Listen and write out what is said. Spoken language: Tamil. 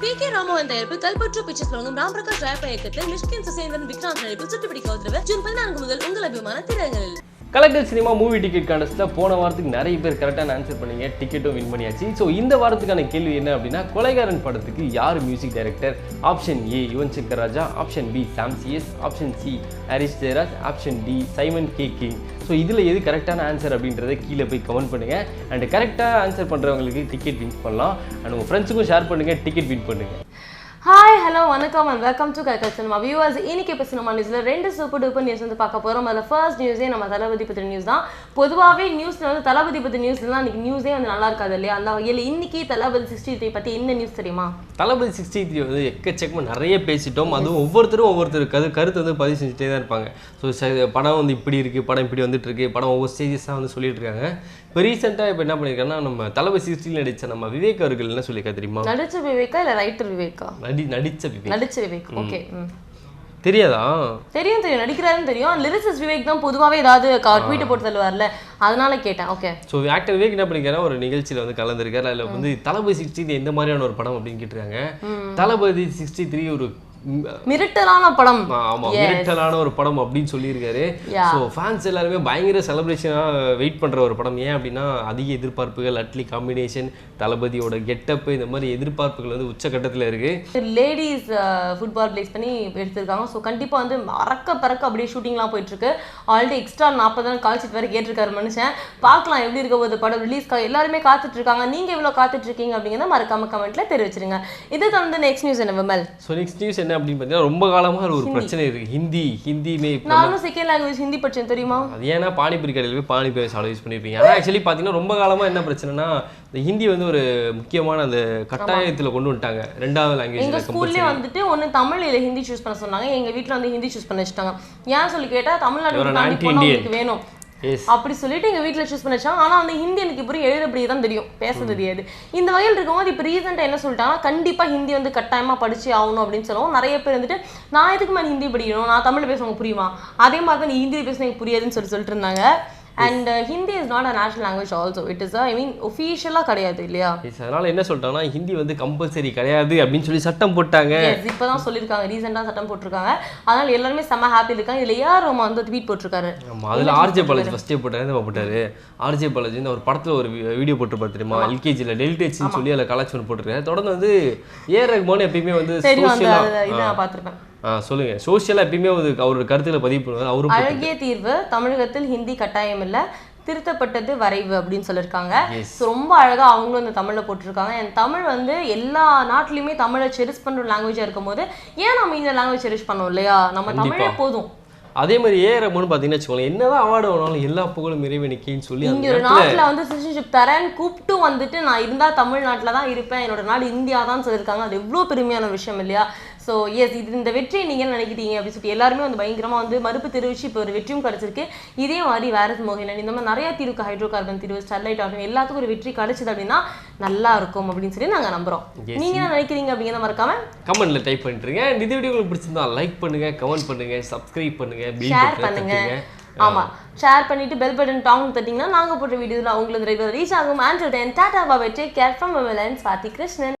பி கே ராமோகன் தயாரிப்பு கல்பற்று பிக்சர்ஸ் வழங்கும் ராம் பிரகாஷ் ராயப்பா இயக்கத்தில் மிஷ்கின் சுசேந்திரன் விக்ராந்த் நடிப்பில் சுட்டுப்பிடிக்க உத்தரவு ஜூன் பதினான்கு முதல் உங்கள் அபிமான திரையரங்களில் கலெக்டர் சினிமா மூவி டிக்கெட் கான்டெஸ்ட்டில் போன வாரத்துக்கு நிறைய பேர் கரெக்டான ஆன்சர் பண்ணீங்க டிக்கெட்டும் வின் பண்ணியாச்சு. ஸோ இந்த வாரத்துக்கான கேள்வி என்ன அப்படின்னா கொலைகாரன் படத்துக்கு யார் music director option A Yuvan Shankar Raja option B Sam CS option C Harish Jayaraj. Option D Simon K King so இதில் எது கரெக்டான ஆன்சர் அப்படின்றத கீழே போய் கமெண்ட் பண்ணுங்கள் அண்ட் கரெக்டாக ஆன்சர் பண்ணுறவங்களுக்கு டிக்கெட் வின் பண்ணலாம். அண்ட் உங்கள் ஃப்ரெண்ட்ஸுக்கும் ஷேர் பண்ணுங்கள் டிக்கெட் வின் பண்ணுங்கள் ஹாய் ஹலோ வணக்கம் and welcome to Kalkal cinema viewers இன்னைக்கு இப்போ சினிமா நியூஸில் ரெண்டு சூப்பர் டூப்பர் நியூஸ் வந்து பார்க்க போகிறோம் அதில் ஃபர்ஸ்ட் நியூஸே நம்ம தளபதி பற்றி நியூஸ் தான். பொதுவாகவே நியூஸில் வந்து தளபதி பற்றி நியூஸ்லாம் இன்னைக்கு நியூஸே வந்து நல்லா இருக்காது இல்லையா? அந்த வகையில் இன்னைக்கு தளபதி சிக்ஸ்டி த்ரீ பற்றி என்ன நியூஸ் தெரியுமா? தளபதி சிக்ஸ்டி த்ரீ வந்து எக்கச்சக்கமாக நிறைய பேசிட்டோம். அதுவும் ஒவ்வொருத்தரும் ஒவ்வொருத்தர் கரு கருத்து வந்து பதிவு செஞ்சுட்டே தான் இருப்பாங்க. ஸோ படம் வந்து இப்படி இருக்குது படம் இப்படி வந்துட்டு இருக்கு படம் ஒவ்வொரு ஸ்டேஜஸாக வந்து சொல்லிட்டு இருக்காங்க. இப்போ ரீசெண்டாக இப்போ என்ன பண்ணியிருக்காங்கன்னா நம்ம தளபதி சிக்ஸ்டியில் நடித்த நம்ம விவேக் அவர்கள் என்ன சொல்லியிருக்கா தெரியுமா? நடிச்ச விவேக்கா இல்லை ரைட்டர் விவேக்கா? நடி நடித்த விவேக். நடிச்ச விவேக். ஓகே தெரியாதா? தெரியும் தெரியும். நடிக்கிறாருன்னு தெரியும். லிரிக்ஸ் விவேக் தான் பொதுவாகவே ஏதாவது ட்வீட் போட்டு தள்ளுவார்ல. அதனால கேட்டேன். ஓகே. ஸோ ஆக்டர் விவேக் என்ன பண்ணிருக்காரு ஒரு நிகழ்ச்சியில் வந்து கலந்துருக்காரு. அதில் வந்து தளபதி சிக்ஸ்டி எந்த மாதிரியான ஒரு படம் அப்படின்னு கேட்டிருக்காங்க. தளபதி சிக்ஸ்டி த்ரீ ஒரு மிரட்டலான படம். ஆமா மிரட்டலான ஒரு படம் அப்படின்னு சொல்லியிருக்காரு. ஸோ ஃபேன்ஸ் எல்லாருமே பயங்கர செலிப்ரேஷனாக வெயிட் பண்ற ஒரு படம். ஏன் அப்படின்னா அதிக எதிர்பார்ப்புகள் அட்லி காம்பினேஷன் தளபதியோட கெட்டப்பு இந்த மாதிரி எதிர்பார்ப்புகள் வந்து உச்சக்கட்டத்தில் இருக்கு. லேடிஸ் ஃபுட்பால் பிளேஸ் பண்ணி எடுத்திருக்காங்க. ஸோ கண்டிப்பாக வந்து அறக்க பறக்க அப்படியே ஷூட்டிங்லாம் போயிட்டு இருக்கு ஆல்ரெடி எக்ஸ்ட்ரா நாற்பது நாள் கால் ஷீட் வேறு கேட்டிருக்காரு மனுஷன். பார்க்கலாம் எப்படி இருக்க போகுது படம். ரிலீஸ்க்காக எல்லாருமே காத்துட்டு இருக்காங்க. நீங்க எவ்வளோ காத்துட்டு இருக்கீங்க அப்படிங்கிறத மறக்காம கமெண்ட்ல தெரிவிச்சிருங்க. இது தொடர்ந்து நெக்ஸ்ட் நியூஸ் என்ன விமல்? ஸோ நெக்ஸ்ட் நியூஸ் என்ன அப்படின்னு பார்த்தீங்கன்னா ரொம்ப காலமாக ஒரு பிரச்சனை இருக்கு. ஹிந்தி ஹிந்தியுமே நானும் செகண்ட் லாங்குவேஜ் ஹிந்தி படிச்சேன் தெரியுமா? அது ஏன்னா பானிபூரி கடையில் போய் பானிபூரி சாலை யூஸ் பண்ணியிருப்பீங்க ஆனால் ஆக்சுவலி பார்த்தீங்கன்னா ரொம்ப காலமாக என்ன பிரச்சனைனா இந்த ஹிந்தி வந்து ஒரு முக்கியமான அந்த கட்டாயத்தில் கொண்டு வந்துட்டாங்க. ரெண்டாவது லாங்குவேஜ் ஸ்கூல்லேயே வந்துட்டு ஒன்று தமிழ் இல்லை ஹிந்தி சூஸ் பண்ண சொன்னாங்க. எங்க வீட்ல வந்து ஹிந்தி சூஸ் பண்ண வச்சுட்டாங்க. ஏன் சொல்லி கேட்டா தமிழ்நாடு வேணும். அப்படி சொல்லிட்டு எங்க வீட்ல சூஸ் பண்ண வச்சாங்க ஆனா வந்து ஹிந்தி எனக்கு இப்படி எழுதப்படி தான் தெரியும். பேச தெரியாது இந்த வகையில் இருக்கும்போது இப்போ ரீசெண்டாக என்ன சொல்லிட்டாங்கன்னா கண்டிப்பா ஹிந்தி வந்து கட்டாயமா படிச்சு ஆகணும் அப்படின்னு சொல்லவும். நிறைய பேர் வந்துட்டு நான் எதுக்கு மேலே ஹிந்தி படிக்கணும்? நான் தமிழ் பேசுவாங்க புரியுமா? அதே மாதிரி தான் நீ ஹிந்தி பேசுனா எனக்கு புரியாதுன்னு சொல்லி சொல்லிட்டு இருந்தாங்க. And Hindi is not a national language also it is I mean ஒஃபிஷியலாக கிடையாது இல்லையா? அதனால என்ன சொல்லிட்டாங்கன்னா ஹிந்தி வந்து கம்பல்சரி கிடையாது அப்படின்னு சொல்லி சட்டம் போட்டாங்க. எஸ் இப்போ தான் சொல்லியிருக்காங்க. ரீசெண்டாக சட்டம் போட்டிருக்காங்க. அதனால எல்லாருமே செம்ம ஹாப்பி இருக்காங்க. இதுல யார் ரோமா வந்து ட்வீட் போட்டிருக்காரு? அதுல ஆர்ஜே பாலாஜி ஃபர்ஸ்டே போட்டாரு. போட்டாரு? ஆர்ஜே பாலாஜி வந்து ஒரு படத்துல ஒரு வீடியோ போட்டிருப்பாரு தெரியுமா? எல்கேஜியில் டெலிடேட்ஸ்னு சொல்லி அதில் ஒன்று போட்டிருக்காரு. தொடர்ந்து வந்து ஏ ரகுமான் எப்பயுமே வந்து இது நான் பார்த்திருப்பேன். சொல்லுங்க. சோஷியலா எப்பயுமே அவரோட கருத்துக்களை பதிவு பண்ணுவார். அவரும் அழகிய தீர்வு தமிழகத்தில் ஹிந்தி கட்டாயம் இல்ல திருத்தப்பட்டது வரைவு அப்படின்னு சொல்லியிருக்காங்க. ஸோ ரொம்ப அழகா அவங்களும் இந்த தமிழ்ல போட்டிருக்காங்க. என் தமிழ் வந்து எல்லா நாட்டிலையுமே தமிழை செரிஸ் பண்ற லாங்குவேஜா இருக்கும்போது ஏன் நம்ம இந்த லாங்குவேஜ் செரிஸ் பண்ணோம் இல்லையா? நம்ம தமிழே போதும். அதே மாதிரி ஏ ரகுமான் பார்த்தீங்கன்னா வச்சுக்கோங்களேன் என்னதான் அவார்டு வேணாலும் எல்லா புகழும் இறைவனுக்கேன்னு சொல்லி இங்க ஒரு நாட்டுல வந்து சிட்டிசன்ஷிப் தரேன்னு கூப்பிட்டு வந்துட்டு நான் இருந்தா தமிழ்நாட்டுல தான் இருப்பேன். என்னோட நாடு இந்தியா தான் சொல்லியிருக்காங்க அது எவ்வளவு பெருமையான விஷயம் இல்லையா? ஸோ எஸ் இது இந்த வெற்றியை நீங்க என்ன நினைக்கிறீங்க அப்படின்னு சொல்லிட்டு எல்லாருமே வந்து பயங்கரமா வந்து மறுப்பு தெரிவிச்சு இப்போ ஒரு வெற்றியும் கிடைச்சிருக்கு. இதே மாதிரி வேரத் மோகினன் இந்த மாதிரி நிறைய தீர்வுக்கு ஹைட்ரோ கார்பன் தீர்வு ஸ்டெர்லைட் ஆகும் எல்லாத்துக்கும் ஒரு வெற்றி கிடைச்சது அப்படின்னா நல்லா இருக்கும் அப்படின்னு சொல்லி நாங்க நம்புறோம். Yes. நீங்க என்ன நினைக்கிறீங்க அப்படிங்கிறத மறக்காம கமெண்ட்ல டைப் பண்ணிட்டுருங்க. இந்த வீடியோ உங்களுக்கு பிடிச்சிருந்தா லைக் பண்ணுங்க கமெண்ட் பண்ணுங்க சப்ஸ்கிரைப் பண்ணுங்க ஷேர் பண்ணுங்க. ஆமா. ஷேர் பண்ணிட்டு பெல் பட்டன் டாங் தட்டிங்கன்னா நாங்க போட்ட வீடியோல உங்களுக்கு ரெகுலர் ரீச் ஆகும். ஆண்ட் தென் டாடா Baba take care from Vimalan Swathi Krishnan